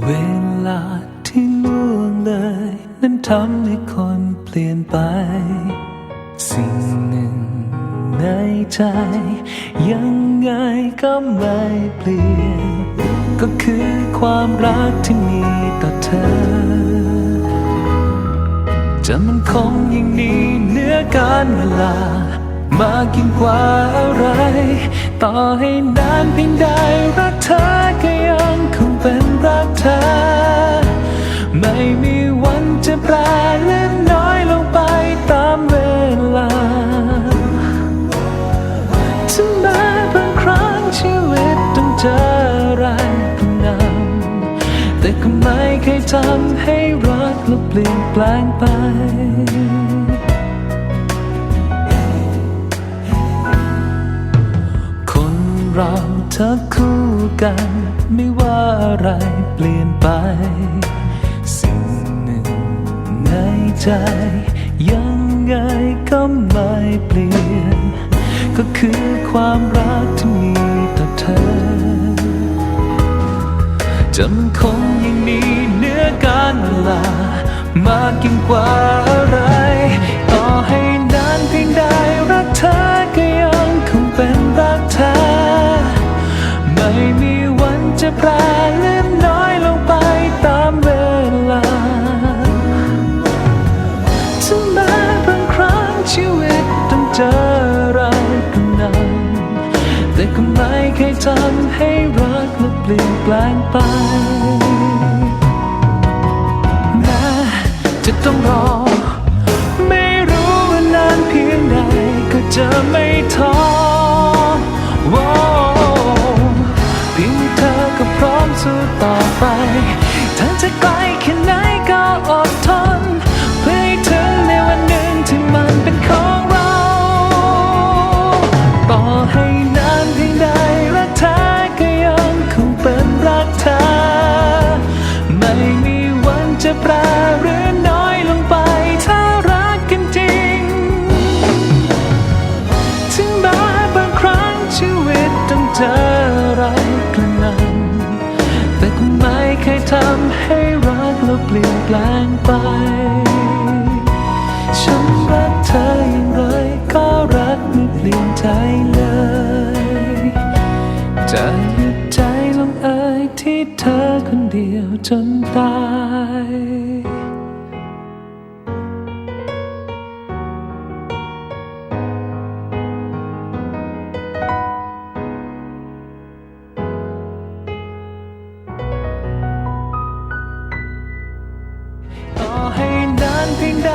เวลาที่ล่วงเลย นั้นทำให้คนเปลี่ยนไป สิ่งหนึ่งในใจ ยังไงก็ไม่เปลี่ยน ก็คือความรักที่มีต่อเธอ จะมันคงยิ่งนี้เหนื้อการเวลา มากยิ่งกว่าอะไร ต่อให้นานเพียงใดรักเธอก็ยังคง รักเธอ ไม่มีวันจะแปรเล็กน้อยลงไปตามเวลาถึงแม้บางครั้งชีวิตต้องเจออะไรก็นำแต่ก็ไม่เคยทำให้รักและเปลี่ยนแปลงไป เราถ้าคู่กัน ไม่ว่าอะไรเปลี่ยนไป สิ่งหนึ่งในใจ ยังไงก็ไม่เปลี่ยน ก็คือความรักที่มีต่อเธอจะมันคงยังมีเนื้อการเวลามากยิ่งกว่าอะไร จะแปรเล็กน้อยลงไปตามเวลาถึงแม้บางครั้งชีวิตต้องเจออะไรก็นำแต่ก็ไม่เคยทำให้รักและเปลี่ยนแปลงไปแม้จะต้องรอ ไม่รู้ว่านานเพียงใดก็จะไม่ท้อ ไปทั้งจะไกลแค่ไหนก็อดทน เพื่อให้ถึงในวันหนึ่งที่มันเป็นของเรา ต่อให้นานเพียงใดรักเธอก็ยังคงเป็นรักเธอ ไม่มีวันจะแปร เปลี่ยนแปลงไป ฉันรักเธออย่างไรก็รักไม่เปลี่ยนใจเลยจะหยุดใจลงเอ่ยที่เธอคนเดียวจนตาย 平淡。